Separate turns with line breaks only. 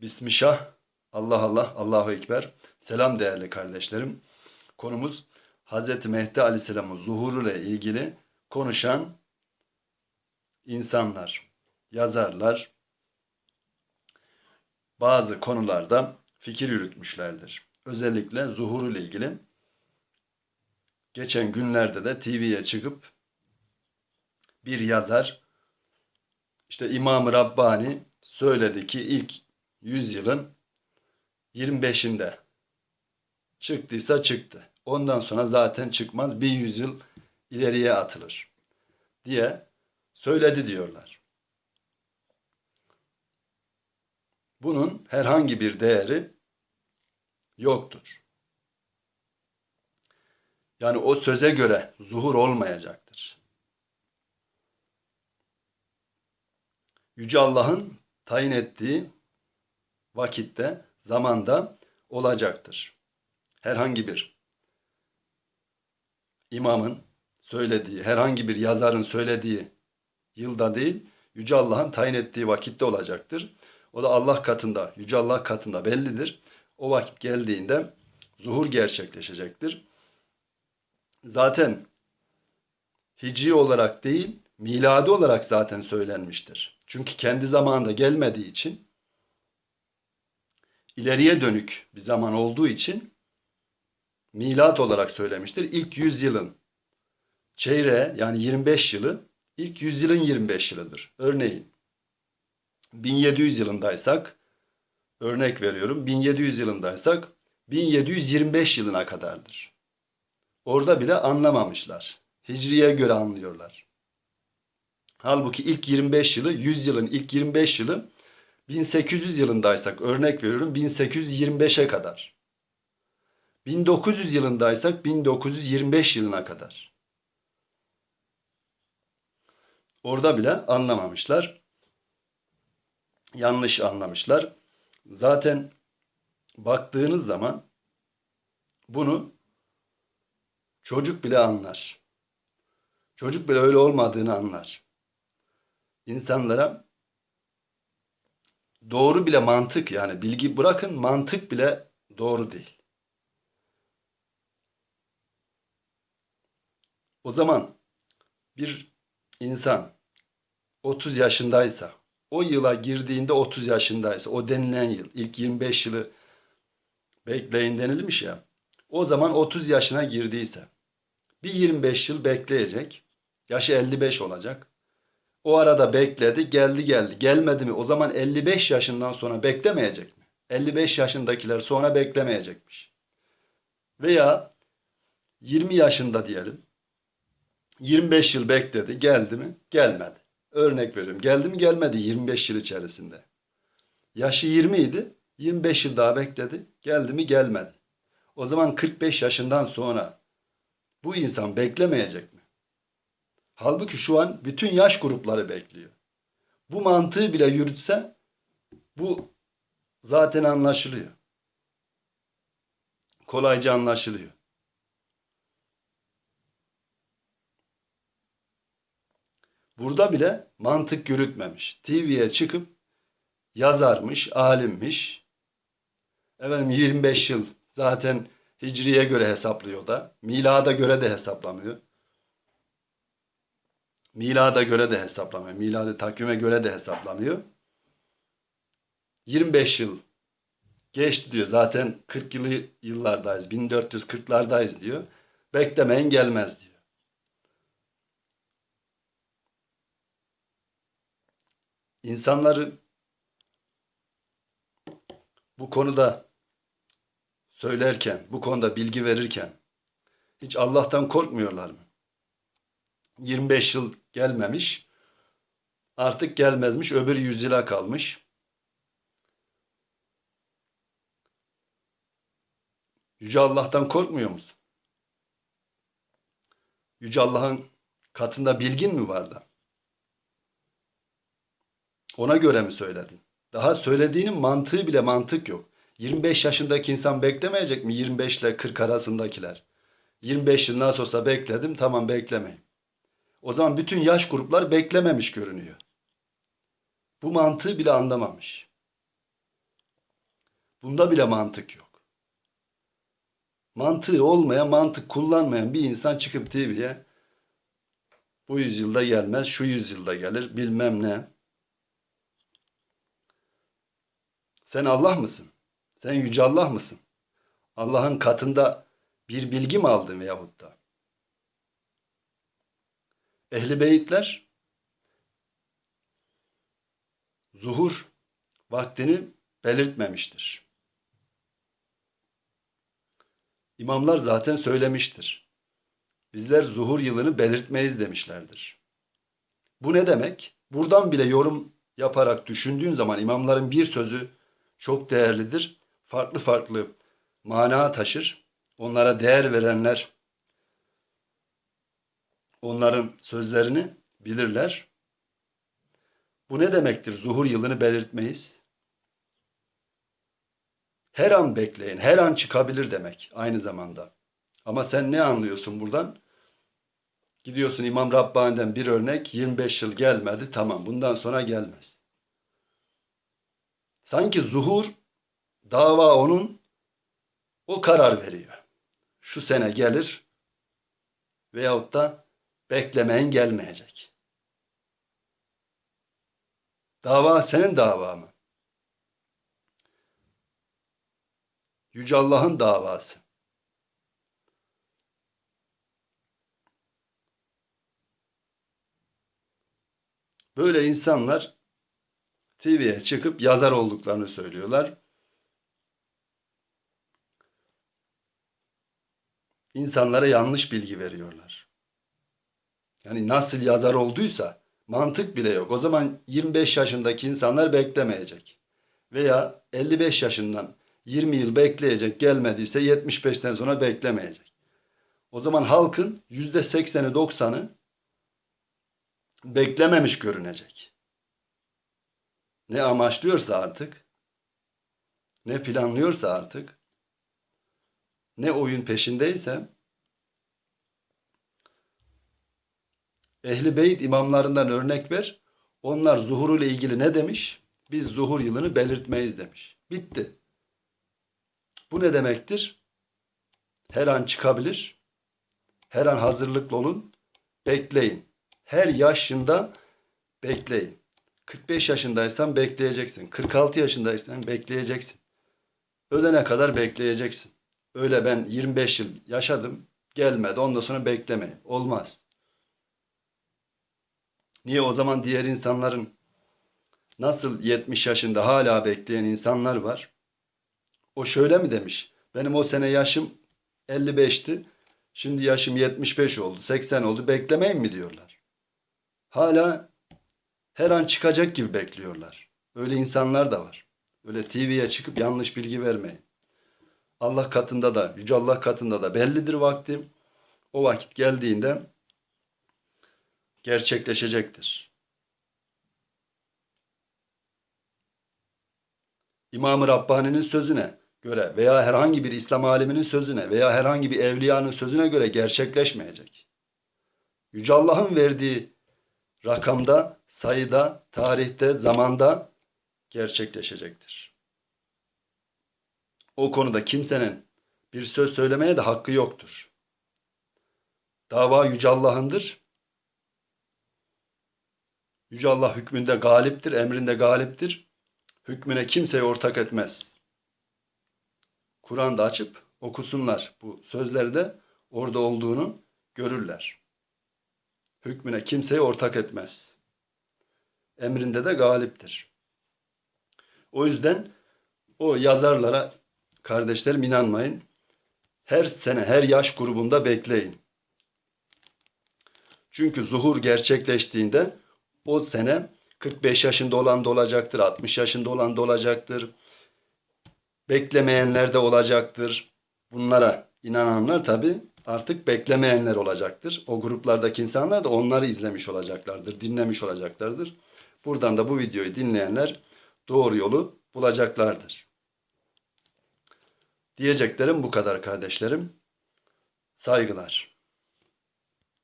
Bismillah, Allah Allah, Allahu Ekber. Selam değerli kardeşlerim. Konumuz Hz. Mehdi Aleyhisselam'ın zuhuru ile ilgili konuşan insanlar, yazarlar bazı konularda fikir yürütmüşlerdir. Özellikle zuhuru ile ilgili geçen günlerde de TV'ye çıkıp bir yazar işte İmam-ı Rabbani söyledi ki ilk yüzyılın 25'inde çıktıysa çıktı. Ondan sonra zaten çıkmaz bir yüzyıl ileriye atılır diye söyledi diyorlar. Bunun herhangi bir değeri yoktur. Yani o söze göre zuhur olmayacaktır. Yüce Allah'ın tayin ettiği vakitte, zamanda olacaktır. Herhangi bir imamın söylediği, herhangi bir yazarın söylediği yılda değil, Yüce Allah'ın tayin ettiği vakitte olacaktır. O da Allah katında, Yüce Allah katında bellidir. O vakit geldiğinde zuhur gerçekleşecektir. Zaten hicri olarak değil, miladi olarak zaten söylenmiştir. Çünkü kendi zamanında gelmediği için ileriye dönük bir zaman olduğu için milat olarak söylemiştir. İlk yüzyılın çeyreğe yani 25 yılı ilk yüzyılın 25 yılıdır. Örneğin 1700 yılındaysak örnek veriyorum 1700 yılındaysak 1725 yılına kadardır. Orada bile anlamamışlar. Hicriye göre anlıyorlar. Halbuki ilk 25 yılı 100 yılın ilk 25 yılı 1800 yılındaysak örnek veriyorum 1825'e kadar. 1900 yılındaysak 1925 yılına kadar. Orada bile anlamamışlar. Yanlış anlamışlar. Zaten baktığınız zaman bunu çocuk bile anlar. Çocuk bile öyle olmadığını anlar. İnsanlara doğru bile mantık yani bilgi bırakın mantık bile doğru değil. O zaman bir insan 30 yaşındaysa, o yıla girdiğinde 30 yaşındaysa, o denilen yıl, ilk 25 yılı bekleyin denilmiş ya. O zaman 30 yaşına girdiyse, bir 25 yıl bekleyecek, yaşı 55 olacak. O arada bekledi, geldi geldi. Gelmedi mi? O zaman 55 yaşından sonra beklemeyecek mi? 55 yaşındakiler sonra beklemeyecekmiş. Veya 20 yaşında diyelim. 25 yıl bekledi, geldi mi? Gelmedi. Örnek veriyorum. Geldi mi? Gelmedi 25 yıl içerisinde. Yaşı 20 idi. 25 yıl daha bekledi. Geldi mi? Gelmedi. O zaman 45 yaşından sonra bu insan beklemeyecek? Halbuki şu an bütün yaş grupları bekliyor. Bu mantığı bile yürütse bu zaten anlaşılıyor. Kolayca anlaşılıyor. Burada bile mantık yürütmemiş. TV'ye çıkıp yazarmış, alimmiş. Efendim 25 yıl zaten Hicriye göre hesaplıyor da. Milada göre de hesaplamıyor. Milada göre de hesaplamıyor. Miladi takvime göre de hesaplamıyor. 25 yıl geçti diyor. Zaten 40 yılı yıllardayız. 1440'lardayız diyor. Beklemeyin gelmez diyor. İnsanları bu konuda söylerken, bu konuda bilgi verirken hiç Allah'tan korkmuyorlar mı? 25 yıl gelmemiş. Artık gelmezmiş. Öbür yüzyıla kalmış. Yüce Allah'tan korkmuyor musun? Yüce Allah'ın katında bilgin mi vardı? Ona göre mi söyledin? Daha söylediğinin mantığı bile mantık yok. 25 yaşındaki insan beklemeyecek mi 25 ile 40 arasındakiler? 25 yıl nasıl olsa bekledim tamam beklemeyin. O zaman bütün yaş gruplar beklememiş görünüyor. Bu mantığı bile anlamamış. Bunda bile mantık yok. Mantığı olmayan, mantık kullanmayan bir insan çıkıp TV'ye bu yüzyılda gelmez, şu yüzyılda gelir, bilmem ne. Sen Allah mısın? Sen yüce Allah mısın? Allah'ın katında bir bilgi mi aldın veyahut da? Ehli beyitler zuhur vaktini belirtmemiştir. İmamlar zaten söylemiştir. Bizler zuhur yılını belirtmeyiz demişlerdir. Bu ne demek? Buradan bile yorum yaparak düşündüğün zaman imamların bir sözü çok değerlidir. Farklı farklı mana taşır. Onlara değer verenler onların sözlerini bilirler. Bu ne demektir? Zuhur yılını belirtmeyiz. Her an bekleyin, her an çıkabilir demek aynı zamanda. Ama sen ne anlıyorsun buradan? Gidiyorsun İmam Rabbani'den bir örnek 25 yıl gelmedi tamam bundan sonra gelmez. Sanki zuhur dava onun o karar veriyor. Şu sene gelir veyahut da beklemeyin gelmeyecek. Dava senin dava mı? Yüce Allah'ın davası. Böyle insanlar TV'ye çıkıp yazar olduklarını söylüyorlar. İnsanlara yanlış bilgi veriyorlar. Yani nasıl yazar olduysa mantık bile yok. O zaman 25 yaşındaki insanlar beklemeyecek. Veya 55 yaşından 20 yıl bekleyecek gelmediyse 75'ten sonra beklemeyecek. O zaman halkın %80'i 90'ı beklememiş görünecek. Ne amaçlıyorsa artık, ne planlıyorsa artık, ne oyun peşindeyse, Ehli Beyt imamlarından örnek ver. Onlar zuhur ile ilgili ne demiş? Biz zuhur yılını belirtmeyiz demiş. Bitti. Bu ne demektir? Her an çıkabilir. Her an hazırlıklı olun. Bekleyin. Her yaşında bekleyin. 45 yaşındaysan bekleyeceksin. 46 yaşındaysan bekleyeceksin. Ölene kadar bekleyeceksin. Öyle ben 25 yıl yaşadım. Gelmedi. Ondan sonra beklemeyin. Olmaz. Niye o zaman diğer insanların nasıl 70 yaşında hala bekleyen insanlar var? O şöyle mi demiş? Benim o sene yaşım 55'ti. Şimdi yaşım 75 oldu, 80 oldu. Beklemeyin mi diyorlar. Hala her an çıkacak gibi bekliyorlar. Öyle insanlar da var. Öyle TV'ye çıkıp yanlış bilgi vermeyin. Allah katında da, Yüce Allah katında da bellidir vaktim. O vakit geldiğinde gerçekleşecektir. İmam-ı Rabbani'nin sözüne göre veya herhangi bir İslam aliminin sözüne veya herhangi bir evliyanın sözüne göre gerçekleşmeyecek. Yüce Allah'ın verdiği rakamda, sayıda, tarihte, zamanda gerçekleşecektir. O konuda kimsenin bir söz söylemeye de hakkı yoktur. Dava Yüce Allah'ındır. Yüce Allah hükmünde galiptir, emrinde galiptir. Hükmüne kimseyi ortak etmez. Kur'an'da açıp okusunlar. Bu sözlerde orada olduğunu görürler. Hükmüne kimseyi ortak etmez. Emrinde de galiptir. O yüzden o yazarlara kardeşlerim inanmayın. Her sene, her yaş grubunda bekleyin. Çünkü zuhur gerçekleştiğinde o sene 45 yaşında olan da olacaktır, 60 yaşında olan da olacaktır. Beklemeyenler de olacaktır. Bunlara inananlar tabi artık beklemeyenler olacaktır. O gruplardaki insanlar da onları izlemiş olacaklardır, dinlemiş olacaklardır. Buradan da bu videoyu dinleyenler doğru yolu bulacaklardır. Diyeceklerim bu kadar kardeşlerim. Saygılar.